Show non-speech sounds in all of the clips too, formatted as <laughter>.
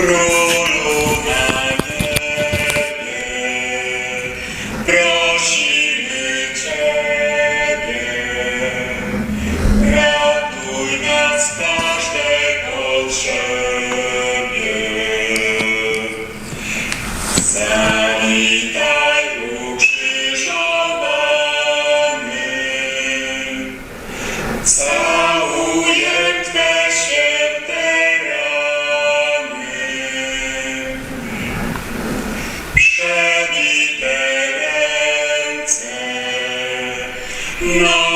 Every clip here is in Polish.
кров. No!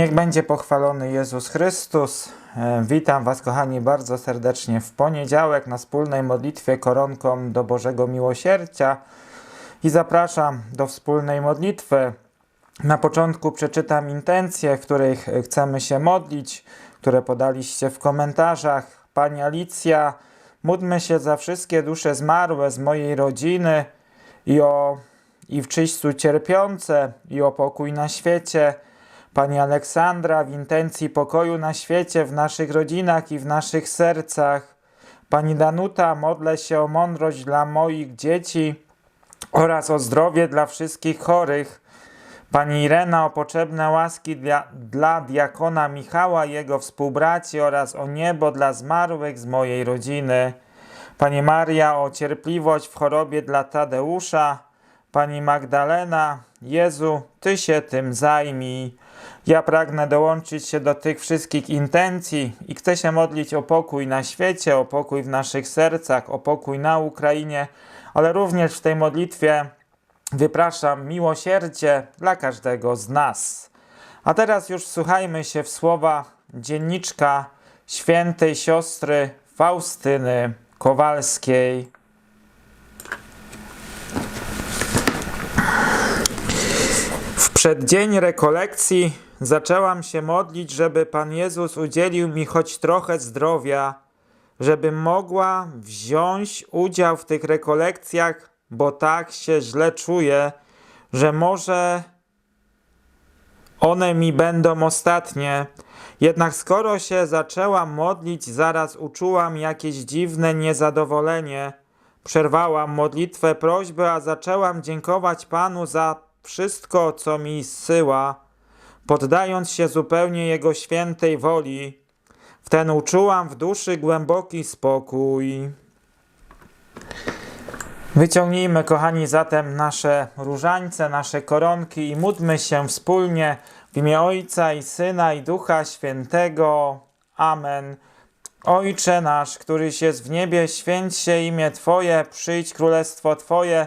Niech będzie pochwalony Jezus Chrystus. E, Witam Was, kochani, bardzo serdecznie w poniedziałek na wspólnej modlitwie koronką do Bożego Miłosierdzia i zapraszam do wspólnej modlitwy. Na początku przeczytam intencje, w których chcemy się modlić, które podaliście w komentarzach. Pani Alicja, módlmy się za wszystkie dusze zmarłe z mojej rodziny i o i w czyśćcu cierpiące i o pokój na świecie. Pani Aleksandra w intencji pokoju na świecie, w naszych rodzinach i w naszych sercach. Pani Danuta, modlę się o mądrość dla moich dzieci oraz o zdrowie dla wszystkich chorych. Pani Irena o potrzebne łaski dla, dla diakona Michała jego współbraci oraz o niebo dla zmarłych z mojej rodziny. Pani Maria o cierpliwość w chorobie dla Tadeusza. Pani Magdalena, Jezu, Ty się tym zajmij. Ja pragnę dołączyć się do tych wszystkich intencji i chcę się modlić o pokój na świecie, o pokój w naszych sercach, o pokój na Ukrainie, ale również w tej modlitwie wypraszam miłosierdzie dla każdego z nas. A teraz już wsłuchajmy się w słowa dzienniczka świętej siostry Faustyny Kowalskiej. Przeddzień rekolekcji zaczęłam się modlić, żeby Pan Jezus udzielił mi choć trochę zdrowia, żebym mogła wziąć udział w tych rekolekcjach, bo tak się źle czuję, że może one mi będą ostatnie. Jednak skoro się zaczęłam modlić, zaraz uczułam jakieś dziwne niezadowolenie. Przerwałam modlitwę, prośbę, a zaczęłam dziękować Panu za wszystko, co mi zsyła, poddając się zupełnie Jego świętej woli. Wten uczułam w duszy głęboki spokój. Wyciągnijmy, kochani, zatem nasze różańce, nasze koronki i módlmy się wspólnie w imię Ojca i Syna i Ducha Świętego. Amen. Ojcze nasz, któryś jest w niebie, święć się imię Twoje, przyjdź królestwo Twoje,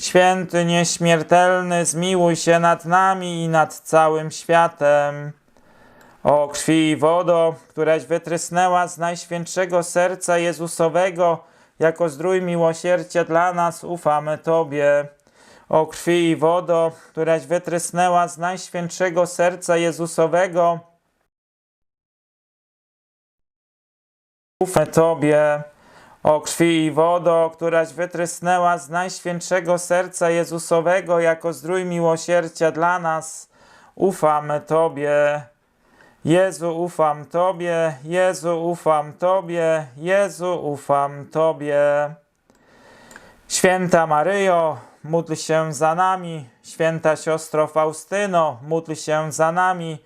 święty nieśmiertelny, zmiłuj się nad nami i nad całym światem. O krwi i wodo, któraś wytrysnęła z najświętszego serca Jezusowego, jako zdrój miłosierdzia dla nas, ufamy Tobie. O krwi i wodo, któraś wytrysnęła z najświętszego serca Jezusowego, ufamy Tobie. O krwi i wodo, któraś wytrysnęła z najświętszego serca Jezusowego, jako zdrój miłosierdzia dla nas, ufamy Tobie. Jezu, ufam Tobie, Jezu, ufam Tobie, Jezu, ufam Tobie. Święta Maryjo, módl się za nami. Święta siostro Faustyno, módl się za nami.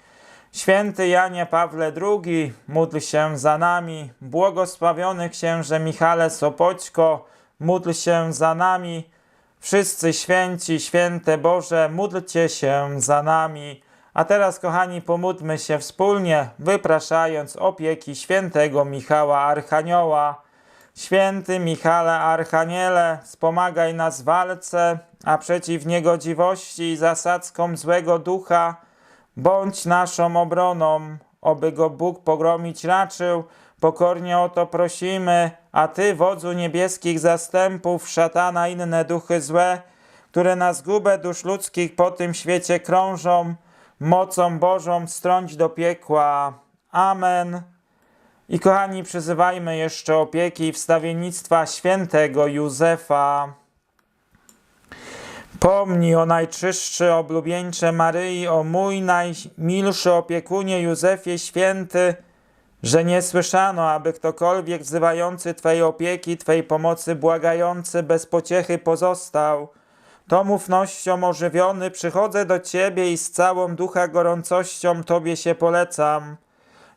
Święty Janie Pawle II, módl się za nami. Błogosławiony księże Michale Sopoćko, módl się za nami. Wszyscy święci, święte Boże, módlcie się za nami. A teraz, kochani, pomódlmy się wspólnie, wypraszając opieki świętego Michała Archanioła. Święty Michale Archaniele, wspomagaj nas w walce, a przeciw niegodziwości i zasadzkom złego ducha bądź naszą obroną, oby go Bóg pogromić raczył. Pokornie o to prosimy, a Ty, wodzu niebieskich zastępów, szatana inne duchy złe, które na zgubę dusz ludzkich po tym świecie krążą, mocą Bożą strąć do piekła. Amen. I kochani, przyzywajmy jeszcze opieki i wstawiennictwa świętego Józefa. Pomnij o najczystszy oblubieńcze Maryi, o mój najmilszy opiekunie Józefie święty, że nie słyszano, aby ktokolwiek wzywający Twej opieki, Twej pomocy błagający bez pociechy pozostał. Tą ufnością ożywiony przychodzę do Ciebie i z całą ducha gorącością Tobie się polecam.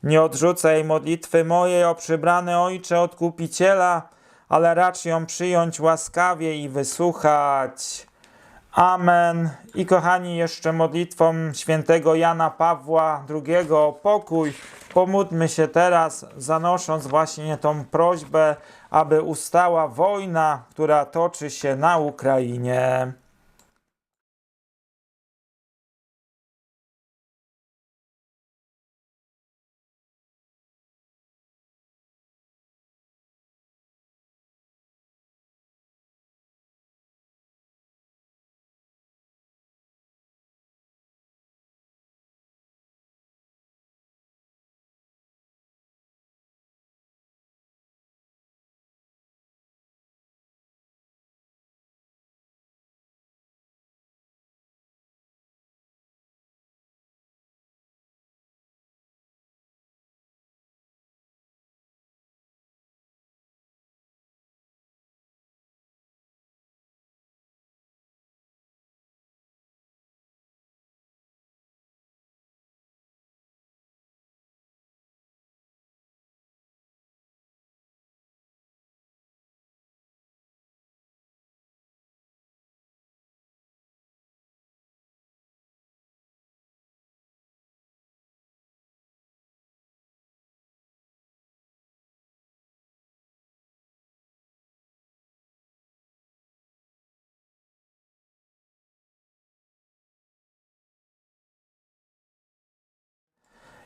Nie odrzucaj modlitwy mojej o przybrany Ojcze Odkupiciela, ale racz ją przyjąć łaskawie i wysłuchać. Amen. I kochani, jeszcze modlitwą świętego Jana Pawła II o pokój. Pomódlmy się teraz, zanosząc właśnie tą prośbę, aby ustała wojna, która toczy się na Ukrainie.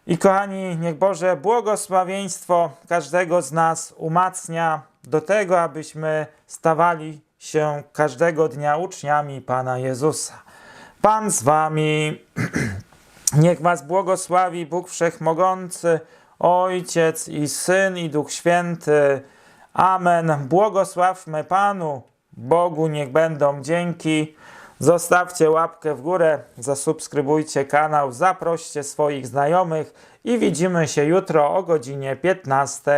I kochani, niech Boże błogosławieństwo każdego z nas umacnia do tego, abyśmy stawali się każdego dnia uczniami Pana Jezusa. Pan z Wami, <clears throat> niech Was błogosławi Bóg Wszechmogący, Ojciec i Syn i Duch Święty. Amen. Błogosławmy Panu. Bogu niech będą dzięki. Zostawcie łapkę w górę, zasubskrybujcie kanał, zaproście swoich znajomych i widzimy się jutro o godzinie 15.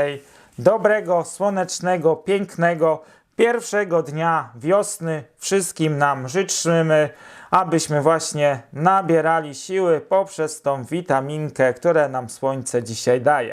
Dobrego, słonecznego, pięknego, pierwszego dnia wiosny wszystkim nam życzymy, abyśmy właśnie nabierali siły poprzez tą witaminkę, które nam słońce dzisiaj daje.